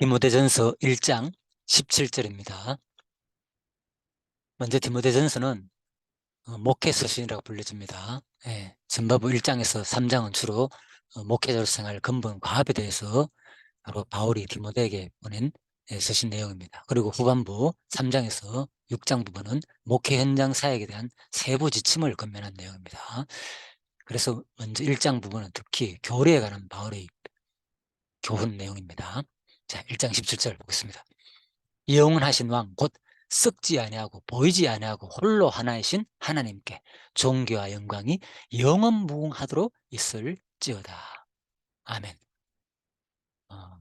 디모데전서 1장 17절입니다. 먼저 디모데전서는 어, 목회 서신이라고 불려집니다. 예, 전바부 1장에서 3장은 주로 어, 목회자 생활 근본 과합에 대해서 바로 바울이 디모데에게 보낸 예, 서신 내용입니다. 그리고 후반부 3장에서 6장 부분은 목회 현장 사역에 대한 세부 지침을 건면한 내용입니다. 그래서 먼저 1장 부분은 특히 교리에 관한 바울의 교훈 내용입니다. 자, 1장 17절 보겠습니다. 영원하신 왕 곧 썩지 아니하고 보이지 아니하고 홀로 하나이신 하나님께 존귀와 영광이 영원 무궁하도록 있을지어다. 아멘. 어,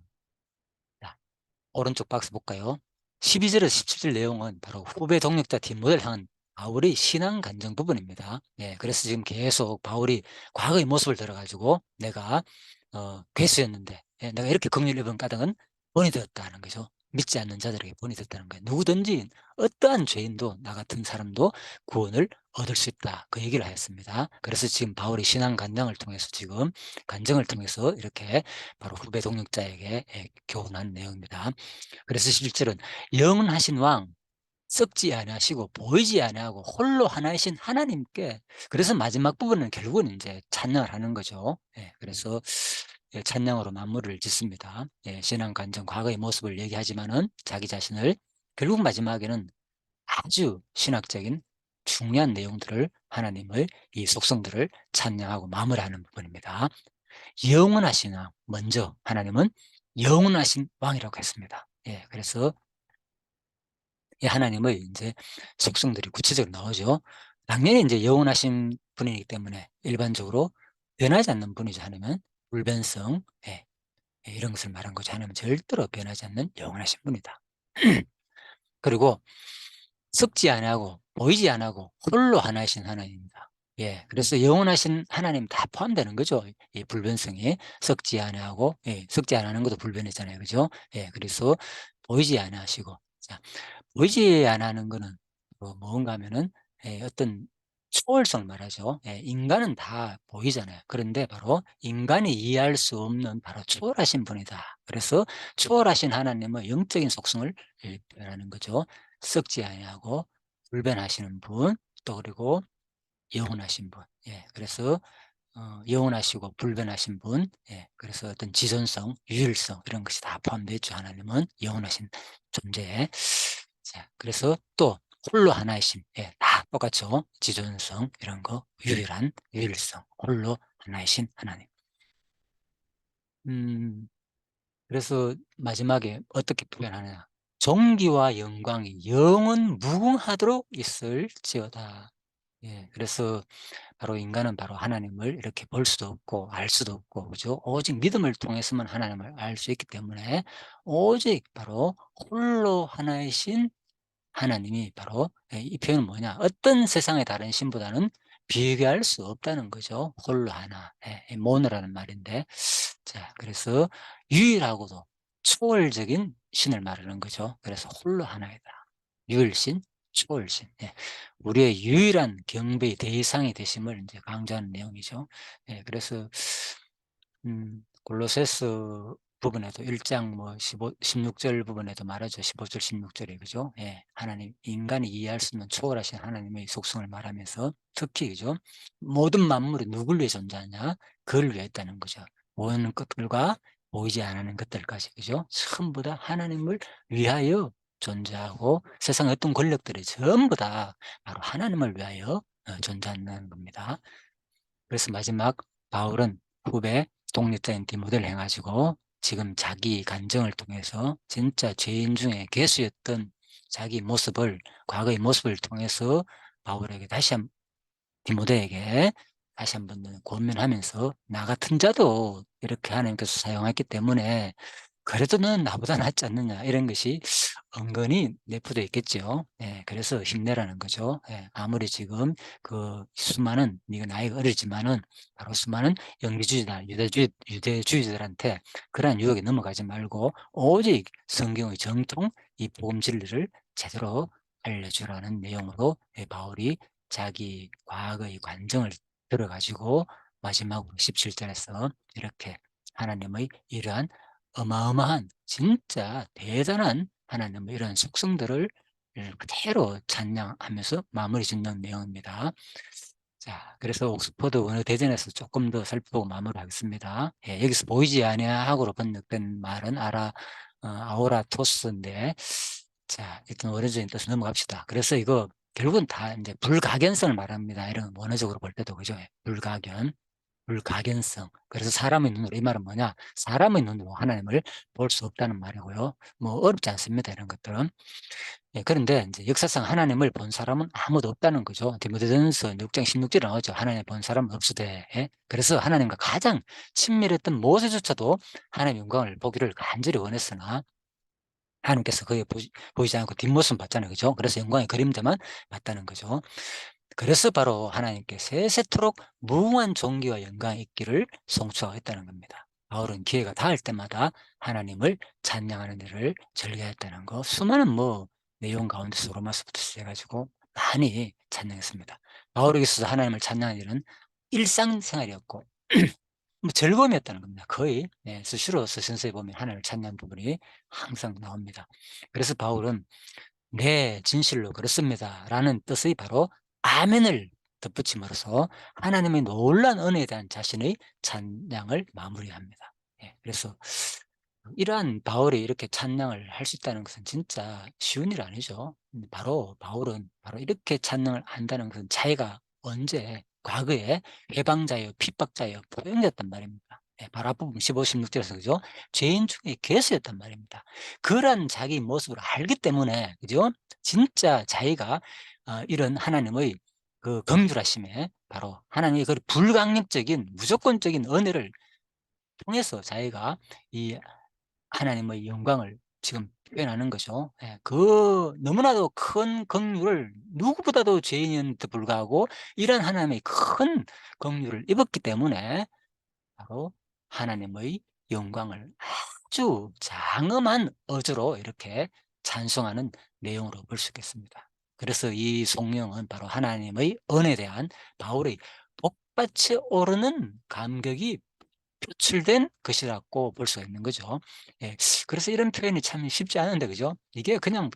자, 오른쪽 박스 볼까요? 12절에서 17절 내용은 바로 후배 동력자 디모델 향한 바울의 신앙 간정 부분입니다. 예, 그래서 지금 계속 바울이 과거의 모습을 들어가지고 내가 어, 괴수였는데 예, 내가 이렇게 긍휼을 입은 까닭은 본이 되었다는 거죠. 믿지 않는 자들에게 본이 됐다는 거예요. 누구든지 어떠한 죄인도 나 같은 사람도 구원을 얻을 수 있다. 그 얘기를 하였습니다. 그래서 지금 바울이 신앙 간증을 통해서 지금 간증을 통해서 이렇게 바로 후배 동력자에게 예, 교훈한 내용입니다. 그래서 실제로는 영원하신 왕 썩지 아니하시고 보이지 아니하고 홀로 하나이신 하나님께 그래서 마지막 부분은 결국은 이제 찬양을 하는 거죠. 예, 그래서 예, 찬양으로 마무리를 짓습니다. 예, 신앙 간증 과거의 모습을 얘기하지만은 자기 자신을 결국 마지막에는 아주 신학적인 중요한 내용들을 하나님을 이 속성들을 찬양하고 마무리하는 부분입니다. 영원하신 왕 먼저 하나님은 영원하신 왕이라고 했습니다. 예, 그래서 이 하나님의 이제 속성들이 구체적으로 나오죠. 당연히 이제 영원하신 분이기 때문에 일반적으로 변하지 않는 분이죠. 하나님은 불변성, 예, 예, 이런 것을 말한 거죠. 하나님은 절대로 변하지 않는 영원하신 분이다. 그리고 썩지 아니하고 보이지 아니하고 홀로 하나이신 하나님입니다. 예, 그래서 영원하신 하나님 다 포함되는 거죠. 이 불변성이 썩지 아니하고 예, 썩지 않는 것도 불변이잖아요, 그죠? 예, 그래서 보이지 아니하시고 자, 보이지 않는 거는 뭐 뭔가 하면은 예, 어떤 초월성을 말하죠. 예, 인간은 다 보이잖아요. 그런데 바로 인간이 이해할 수 없는 바로 초월하신 분이다. 그래서 초월하신 하나님의 영적인 속성을 예, 표현하는 거죠. 썩지 아니하고 불변하시는 분, 또 그리고 영원하신 분. 예, 그래서 어, 영원하시고 불변하신 분, 예, 그래서 어떤 지존성, 유일성 이런 것이 다 포함되어 있죠. 하나님은 영원하신 존재. 자, 그래서 또 홀로 하나이심, 예, 다 똑같죠. 지존성 이런 거, 유일한 유일성, 홀로 하나이신 하나님. 음, 그래서 마지막에 어떻게 표현하느냐? 종기와 영광이 영원 무궁하도록 있을지어다. 예, 그래서 바로 인간은 바로 하나님을 이렇게 볼 수도 없고 알 수도 없고 그죠? 오직 믿음을 통해서만 하나님을 알 수 있기 때문에 오직 바로 홀로 하나이신 하나님이 바로 예, 이 표현은 뭐냐? 어떤 세상의 다른 신보다는 비교할 수 없다는 거죠. 홀로 하나, 예, 모노라는 말인데, 자 그래서 유일하고도 초월적인 신을 말하는 거죠. 그래서 홀로 하나이다. 유일신, 초월신. 예. 우리의 유일한 경배의 대상이 되심을 이제 강조하는 내용이죠. 예, 그래서 음, 골로새서 부분에도 1장 뭐 15, 16절 부분에도 말하죠. 15절 16절에 그죠? 예, 하나님 인간이 이해할 수 없는 초월하신 하나님의 속성을 말하면서 특히 그죠? 모든 만물이 누굴 위해 존재하냐? 그를 위해 있다는 거죠. 보이는 것들과 보이지 않는 것들까지 그죠? 전부 다 하나님을 위하여 존재하고 세상 어떤 권력들이 전부 다 바로 하나님을 위하여 어, 존재하는 겁니다. 그래서 마지막 바울은 후배 독립자인 디모델을 행하시고 지금 자기 간정을 통해서 진짜 죄인 중에 개수였던 자기 모습을 과거의 모습을 통해서 바울에게 다시 한 디모데에게 다시 한번 권면하면서 나 같은 자도 이렇게 하나님께서 사용했기 때문에 그래도 는 나보다 낫지 않느냐 이런 것이 은근히 내포되어 있겠죠. 예, 그래서 힘내라는 거죠. 예, 아무리 지금 그 수많은 네가 나이가 어리지만은 바로 수많은 영리주의자, 유대주의, 유대주의자들한테 그러한 유혹에 넘어가지 말고 오직 성경의 정통 이 복음 진리를 제대로 알려주라는 내용으로 예, 바울이 자기 과거의 관정을 들어가지고 마지막으로 17절에서 이렇게 하나님의 이러한 어마어마한 진짜 대단한 하나님의 이런 속성들을 그대로 찬양하면서 마무리 짓는 내용입니다. 자, 그래서 옥스퍼드 원어 대전에서 조금 더 살펴보고 마무리하겠습니다. 예, 여기서 보이지 아니하고로 번역된 말은 아라 어, 아오라 토스인데, 자, 일단 원어적인 뜻을 넘어갑시다. 그래서 이거 결국은 다 이제 불가견성을 말합니다. 이런 원어적으로 볼 때도 그죠? 예, 불가견. 불가견성. 그래서 사람의 눈으로 이 말은 뭐냐? 사람의 눈으로 하나님을 볼 수 없다는 말이고요. 뭐 어렵지 않습니다. 이런 것들은. 예, 그런데 이제 역사상 하나님을 본 사람은 아무도 없다는 거죠. 디모데전서 6장 16절에 나오죠. 하나님 본 사람은 없으되. 예? 그래서 하나님과 가장 친밀했던 모세조차도 하나님의 영광을 보기를 간절히 원했으나 하나님께서 그에 보지, 보이 지 않고 뒷모습 봤잖아요. 그죠? 그래서 영광의 그림자만 봤다는 거죠. 그래서 바로 하나님께 세세토록 무궁한 존귀와 영광이 있기를 송축하겠다는 겁니다. 바울은 기회가 닿을 때마다 하나님을 찬양하는 일을 즐겨했다는 거 수많은 뭐 내용 가운데서 로마서부터 시작해가지고 많이 찬양했습니다. 바울에게 있어서 하나님을 찬양하는 일은 일상생활이었고 뭐 즐거움이었다는 겁니다. 거의 네, 수시로 서신서에 보면 하나님을 찬양하는 부분이 항상 나옵니다. 그래서 바울은 네 진실로 그렇습니다 라는 뜻의 바로 아멘을 덧붙임으로써 하나님의 놀란 은혜에 대한 자신의 찬양을 마무리합니다. 예, 그래서 이러한 바울이 이렇게 찬양을 할 수 있다는 것은 진짜 쉬운 일 아니죠. 바로 바울은 바로 이렇게 찬양을 한다는 것은 자기가 언제 과거에 해방자여 핍박자여 포용이었단 말입니다. 예, 바로 앞부분 15, 16절에서 그죠? 죄인 중에 괴수였단 말입니다. 그런 자기 모습을 알기 때문에 그죠? 진짜 자기가 어, 이런 하나님의 그 긍휼하심에 바로 하나님의 그 불강력적인 무조건적인 은혜를 통해서 자기가 이 하나님의 영광을 지금 표현하는 거죠. 예, 그 너무나도 큰 긍휼을 누구보다도 죄인인데도 불구하고 이런 하나님의 큰 긍휼을 입었기 때문에 바로 하나님의 영광을 아주 장엄한 어조로 이렇게 찬송하는 내용으로 볼 수 있겠습니다. 그래서 이 송영은 바로 하나님의 은혜에 대한 바울의 복받쳐 오르는 감격이 표출된 것이라고 볼 수가 있는 거죠. 예. 그래서 이런 표현이 참 쉽지 않은데, 그죠? 이게 그냥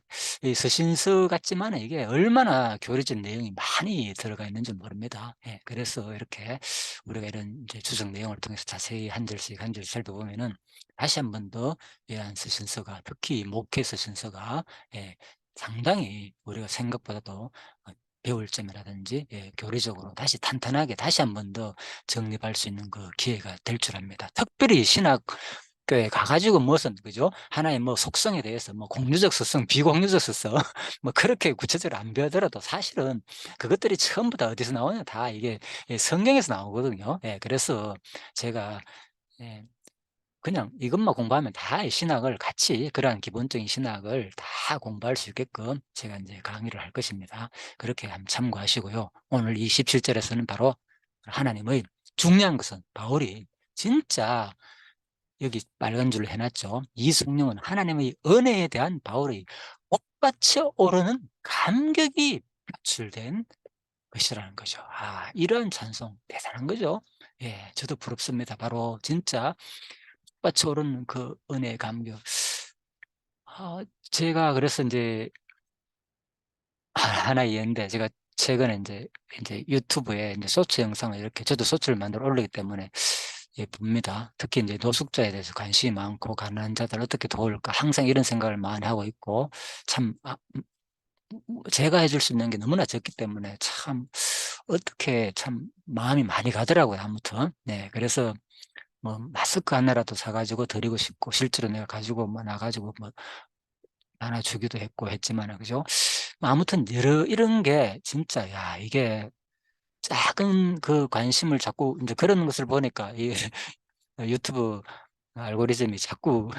서신서 같지만 이게 얼마나 교리적 내용이 많이 들어가 있는지 모릅니다. 예. 그래서 이렇게 우리가 이런 주석 내용을 통해서 자세히 한 절씩 한 절씩 살펴보면은 다시 한 번 더 이러한 서신서가 특히 목회 서신서가 예, 상당히 우리가 생각보다도 어, 배울 점이라든지 예, 교리적으로 다시 탄탄하게 다시 한 번 더 정립할 수 있는 그 기회가 될 줄 압니다. 특별히 신학교에 가가지고 무슨 그죠? 하나의 뭐 속성에 대해서 뭐 공유적 속성, 비공유적 속성 뭐 그렇게 구체적으로 안 배우더라도 사실은 그것들이 처음부 터 어디서 나오냐 다 이게 예, 성경에서 나오거든요. 예, 그래서 제가 예, 그냥 이것만 공부하면 다 신학을 같이 그러한 기본적인 신학을 다 공부할 수 있게끔 제가 이제 강의를 할 것입니다. 그렇게 참고하시고요. 오늘 이 17절에서는 바로 하나님의 중요한 것은 바울이 진짜 여기 빨간 줄로 해놨죠. 이 성령은 하나님의 은혜에 대한 바울의 꽃밭에 오르는 감격이 표출된 것이라는 거죠. 아, 이런 찬송 대단한 거죠. 예, 저도 부럽습니다. 바로 진짜 밭이 오르는 그 은혜의 감격. 아 제가 그래서 인제 하나의 예인데 제가 최근에 인제 인제 유튜브에 인제 쇼츠 영상을 이렇게 저도 쇼츠를 만들어 올리기 때문에 예 봅니다. 특히 인제 노숙자에 대해서 관심이 많고 '가난한 자들을 어떻게 도울까.' 항상 이런 생각을 많이 하고 있고 참아음뭐 제가 해줄 수 있는 게 너무나 적기 때문에 참 어떻게 참 마음이 많이 가더라고요 아무튼. 네 그래서 뭐 마스크 하나라도 사 가지고 드리고 싶고 실제로 내가 가지고 뭐 나 가지고 뭐 나눠 주기도 했고 했지만은 그죠? 뭐 아무튼 여러 이런 게 진짜 야 이게 작은 그 관심을 자꾸 인제 그런 것을 보니까 이 유튜브 알고리즘이 자꾸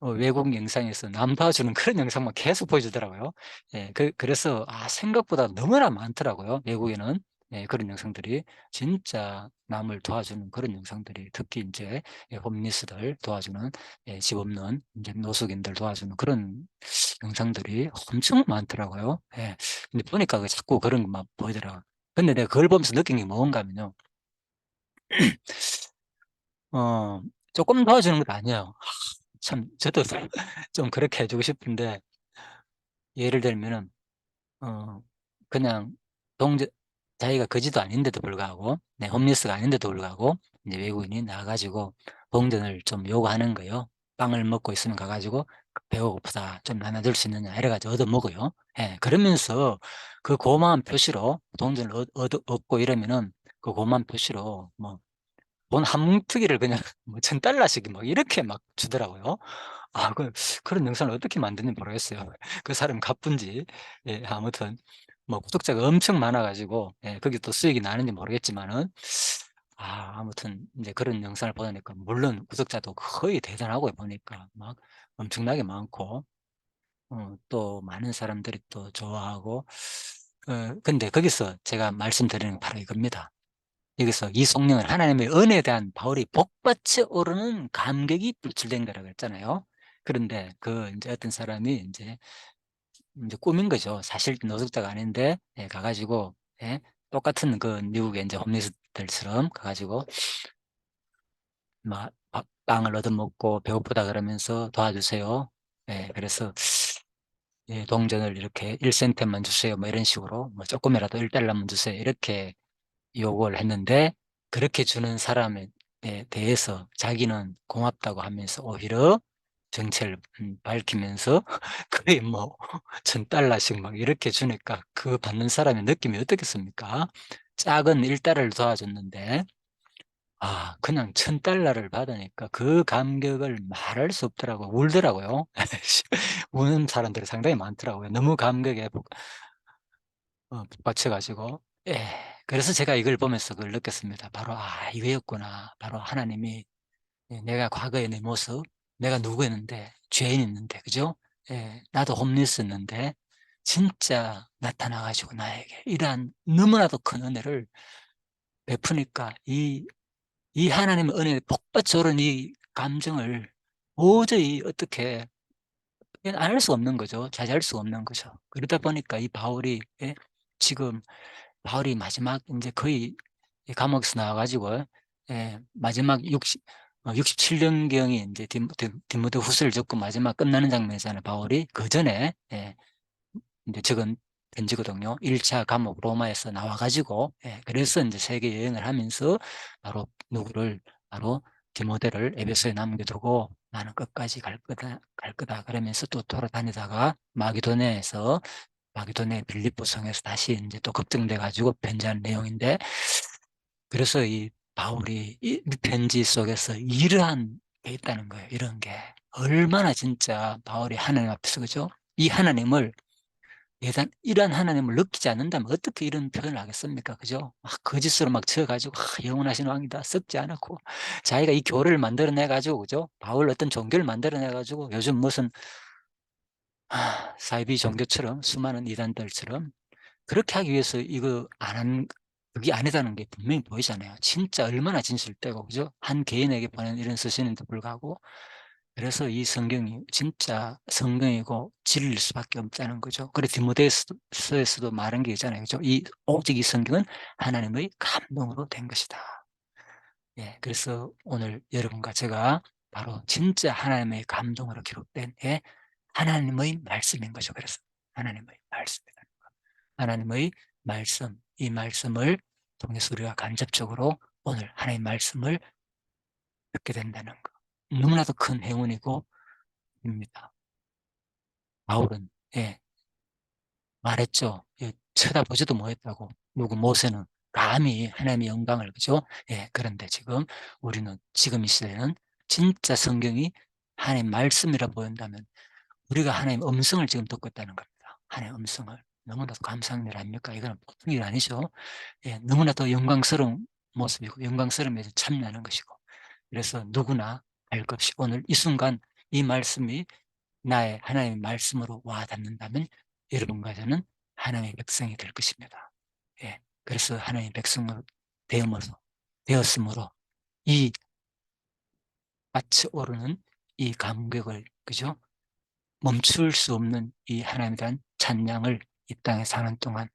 어 외국 영상에서 남 도와주는 그런 영상만 계속 보여주더라고요. 예 그 그래서 아 생각보다 너무나 많더라고요 외국에는. 예 그런 영상들이 진짜 남을 도와주는 그런 영상들이 특히 인제 예 홈리스들 도와주는 예 집 없는 인제 노숙인들 도와주는 그런 영상들이 엄청 많더라고요. 예. 근데 보니까 그 자꾸 그런 것만 보이더라고요. 근데 내가 그걸 보면서 느낀 게 뭔가 하면요. 어 쪼끔 도와주는 것도 아니에요. 참 저도 좀 그렇게 해 주고 싶은데 예를 들면은 어 그냥 동저 자기가 거지도 아닌데도 불구하고 네 홈리스가 아닌데도 불구하고 이제 외국인이 나와 가지고 동전을 좀 요구하는 거예요. 빵을 먹고 있으면 가 가지고 "배가 고프다. 좀 나눠 줄 수 있느냐." 이래 가지고 얻어 먹어요. 예. 그러면서 그 고마운 표시로 동전을 얻 얻어 얻고 이러면은 그 고마운 표시로 뭐 돈 한 뭉텅이를 그냥 뭐 $1000씩 막 이렇게 막 주더라고요. 아 그 그런 영상을 어떻게 만드는지 모르겠어요. 그 사람 가쁜지. 예 아무튼 뭐 구독자가 엄청 많아 가지고 예 거기서 또 수익이 나는지 모르겠지만은 아 아무튼 인제 그런 영상을 보다 보니까 물론 구독자도 거의 대단하고요 보니까 막 엄청나게 많고 어 또 많은 사람들이 또 좋아하고 어 근데 거기서 제가 말씀드리는 건 바로 이겁니다. 여기서 이 성령은 하나님의 은혜에 대한 바울이 복받쳐 오르는 감격이 표출된 거라고 했잖아요. 그런데 그 인제 어떤 사람이 인제 인제 꾸민 거죠. 사실 노숙자가 아닌데 예 가 가지고 예 똑같은 그 미국의 인제 홈리스들처럼 가 가지고 막밥 빵을 얻어먹고 "배고프다." 그러면서 "도와주세요." 예 그래서 예 "동전을 이렇게 1 센트만 주세요." 뭐 이런 식으로 뭐 "쪼끔이라도 1 달러만 주세요." 이렇게 요구를 했는데 그렇게 주는 사람에 에 대해서 자기는 고맙다고 하면서 오히려 정체를 음 밝히면서 거의 뭐 $1000씩 막 이렇게 주니까 그 받는 사람의 느낌이 어떻겠습니까? 작은 1 달러를 도와줬는데 아 그냥 $1000를 받으니까 그 감격을 말할 수 없더라고요. 울더라고요. 우는 사람들이 상당히 많더라고요. 너무 감격에 복어 복받쳐 가지고. 예. 그래서 제가 이걸 보면서 그걸 느꼈습니다. 바로 '아 이거였구나.' 바로 하나님이 예 내가 과거의 내 모습 내가 누구였는데 죄인이었는데 그죠? 예. 나도 홈리스였는데 진짜 나타나 가지고 나에게 이러한 너무나도 큰 은혜를 베푸니까 이 이 하나님의 은혜에 복받쳐 오른 이 감정을 도저히 어떻게 안 할 수가 없는 거죠. 자제할 수가 없는 거죠. 그러다 보니까 이 바울이 예 지금 바울이 마지막 인제 거의 이 감옥에서 나와 가지고 예 마지막 육십 어 67 년경에 인제 디모 디 디모데 후서를 적고 마지막 끝나는 장면이잖아요 바울이. 그 전에 예 인제 적은 편지거든요. 1차 감옥 로마에서 나와 가지고 예 그래서 인제 세계 여행을 하면서 바로 누구를 바로 디모데를 에베소에 남겨 두고 "나는 끝까지 갈 거다 갈 거다." 그러면서 또 돌아다니다가 마게도냐에서 마게도냐 빌립보 성에서 다시 인제 또 걱정돼 가지고 편지한 내용인데 그래서 이 바울이 이 편지 속에서 이러한 게 있다는 거예요 이런 게. 얼마나 진짜 바울이 하나님 앞에서 그죠? 이 하나님을 대단 이러한 하나님을 느끼지 않는다면 어떻게 이런 표현을 하겠습니까? 그죠? 막 거짓으로 막져 가지고 "아 영원하신 왕이다." 썩지 않았고 자기가 이 교회를 만들어 내 가지고 그죠? 바울 어떤 종교를 만들어 내 가지고 요즘 무슨 아 사이비 종교처럼 수많은 이단들처럼 그렇게 하기 위해서 이거 안 한 그게 아니다는 게 분명히 보이잖아요. 진짜 얼마나 진실되고 그죠? 한 개인에게 보낸 이런 서신인데도 불구하고 그래서 이 성경이 진짜 성경이고 진리일 수밖에 없다는 거죠. 그래서 디모데서 서에서도 말한 게 있잖아요. 그죠? 이 오직 이 성경은 하나님의 감동으로 된 것이다. 예 그래서 오늘 여러분과 제가 바로 진짜 하나님의 감동으로 기록된 예 하나님의 말씀인 거죠 그래서. 하나님의 말씀이라는 거. 하나님의 말씀, 이 말씀을 통해서 우리가 간접적으로 오늘 하나님의 말씀을 듣게 된다는 거. 너무나도 큰 행운이고 입니다. 바울은 예. 말했죠. 예 쳐다보지도 못했다고. 누구 모세는 감히 하나님의 영광을 그죠? 예 그런데 지금 우리는 지금 이 시대에는 진짜 성경이 하나님의 말씀이라 보인다면 우리가 하나님의 음성을 지금 듣고 있다는 겁니다. 하나님의 음성을. 너무나도 감사한 일 아닙니까? 이거는 보통 일 아니죠. 예 너무나도 영광스러운 모습이고 영광스러움에 참여하는 것이고 그래서 누구나 할것 없이 오늘 이 순간 이 말씀이 나의 하나님의 말씀으로 와 닿는다면 여러분과 저는 하나님의 백성이 될 것입니다. 예 그래서 하나님의 백성으로 되음으로 되었으므로 이 받쳐 오르는 이 감격을 그죠? 멈출 수 없는 이 하나님에 대한 찬양을 이 땅에 사는 동안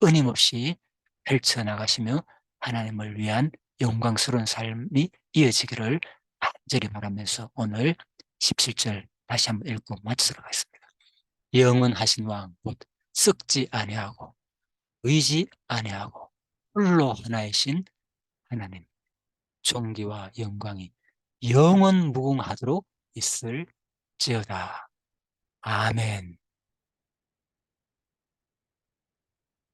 끊임없이 펼쳐 나가시며 하나님을 위한 영광스러운 삶이 이어지기를 간절히 바라면서 오늘 17절 다시 한번 읽고 마치도록 하겠습니다. 영원하신 왕, 곧 썩지 아니하고 의지 아니하고 홀로 하나이신 하나님 존귀와 영광이 영원 무궁하도록 있을지어다. 아멘.